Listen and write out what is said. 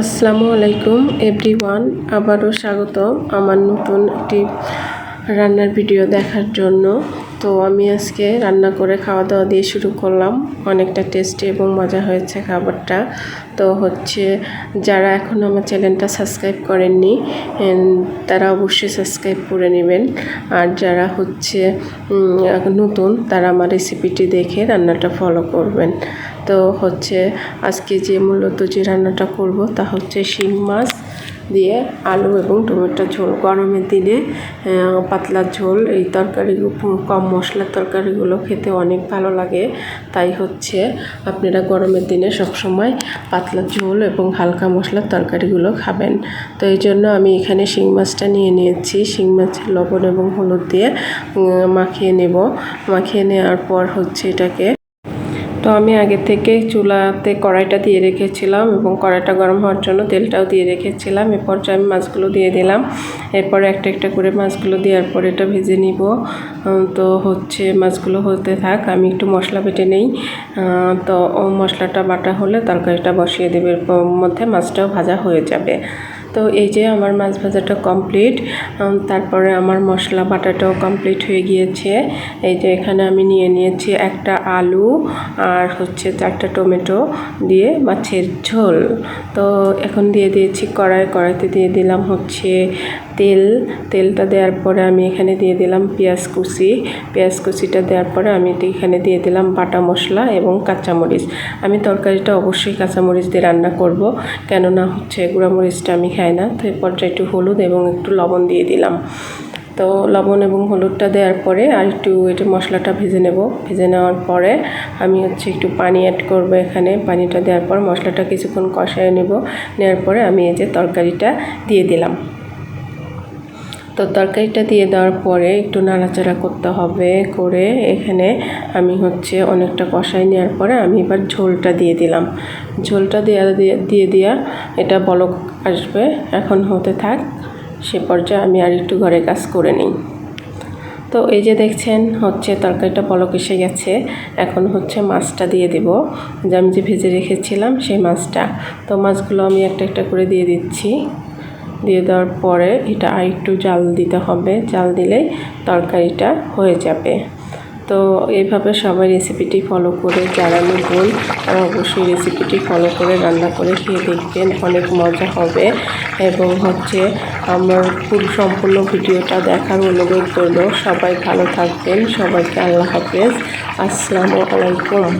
আসসালামু আলাইকুম এভরিওয়ান আবারও স্বাগত আমার নতুন একটি রান্নার ভিডিও দেখার জন্য। তো আমি আজকে রান্না করে খাওয়া দাওয়া দিয়ে শুরু করলাম। অনেকটা টেস্টি এবং মজা হয়েছে খাবারটা। তো হচ্ছে, যারা এখন আমার চ্যানেলটা সাবস্ক্রাইব করেননি তারা অবশ্যই সাবস্ক্রাইব করে নেবেন। আর যারা হচ্ছে নতুন, তারা আমার রেসিপিটি দেখে রান্নাটা ফলো করবেন। তো হচ্ছে আজকে যে মূলত যে রান্নাটা করব তা হচ্ছে শিং মাছ দিয়ে আলু এবং টমেটো ঝোল। গরমের দিনে পাতলা ঝোল, এই তরকারি, কম মশলার তরকারিগুলো খেতে অনেক ভালো লাগে। তাই হচ্ছে আপনারা গরমের দিনে সবসময় পাতলা ঝোল এবং হালকা মশলার তরকারিগুলো খাবেন। তো এই জন্য আমি এখানে শিং মাছটা নিয়ে নিয়েছি। শিং মাছের লবণ এবং হলুদ দিয়ে মাখিয়ে নেব। মাখিয়ে নেওয়ার পর হচ্ছে এটাকে আমি আগে থেকে চুলাতে কড়াইটা দিয়ে রেখেছিলাম এবং কড়াইটা গরম হওয়ার জন্য তেলটাও দিয়ে রেখেছিলাম। এরপর যে আমি মাছগুলো দিয়ে দিলাম। এরপর একটা একটা করে মাছগুলো দেওয়ার পর এটা ভেজে নিব। তো হচ্ছে মাছগুলো হতে থাক, আমি একটু মশলা বেটে নেই। তো মশলাটা বাটা হলে তরকারিটা বসিয়ে দেবে। মধ্যে মাছটাও ভাজা হয়ে যাবে। তো এই যে আমার মাছ ভাজাটা কমপ্লিট তারপরে আমার মশলা বাটাটাও কমপ্লিট হয়ে গিয়েছে। এই যে এখানে আমি নিয়ে নিয়েছি একটা আলু আর হচ্ছে চারটা টমেটো দিয়ে মাছের ঝোল। তো এখন দিয়ে দিয়েছি কড়াই, কড়াইতে দিয়ে দিলাম হচ্ছে তেল। তেলটা দেওয়ার পরে আমি এখানে দিয়ে দিলাম পেঁয়াজ কুচি। পেঁয়াজ কুচিটা দেওয়ার পরে আমি এখানে দিয়ে দিলাম বাটা মশলা এবং কাঁচামরিচ। আমি তরকারিটা অবশ্যই কাঁচামরিচ দিয়ে রান্না করব, কেননা হচ্ছে গুঁড়ামরিচটা আমি খাই না, তো এরপর একটু হলুদ এবং একটু লবণ দিয়ে দিলাম। তো লবণ এবং হলুদটা দেওয়ার পরে আর একটু এটা মশলাটা ভেজে নেব। ভেজে নেওয়ার পরে আমি হচ্ছে একটু পানি অ্যাড করব এখানে। পানিটা দেওয়ার পর মশলাটা কিছুক্ষণ কষায় নেব। নেওয়ার পরে আমি এই যে তরকারিটা দিয়ে দিলাম। তো তরকারিটা দিয়ে দেওয়ার পরে একটু নাড়াচাড়া করতে হবে করে এখানে আমি হচ্ছে অনেকটা কষাই নেওয়ার পরে আমি এবার ঝোলটা দিয়ে দিলাম। ঝোলটা দিয়ে দিয়ে দেওয়া এটা বলক আসবে। এখন হতে থাক, সে পর্যায়ে আমি আর একটু ঘরে কাজ করে নিই। তো এই যে দেখছেন, হচ্ছে তরকারিটা পলক এসে গেছে। এখন হচ্ছে মাছটা দিয়ে দেব। যে আমি যে ভেজে রেখেছিলাম সেই মাছটা। তো মাছগুলো আমি একটা একটা করে দিয়ে দিচ্ছি। দিয়ে দেওয়ার পরে এটা আর একটু জাল দিতে হবে। জাল দিলেই তরকারিটা হয়ে যাবে। তো এইভাবে সবাই রেসিপিটি ফলো করে, যারা নতুন, তারা অবশ্যই রেসিপিটি ফলো করে, রান্না করে খেয়ে দেখবেন, অনেক মজা হবে। এবং হচ্ছে আমার পুরো সম্পূর্ণ ভিডিওটা দেখার অনুরোধ করল সবাই ভালো থাকবেন, সবাইকে আল্লাহ হাফেজ। আসসালামু আলাইকুম।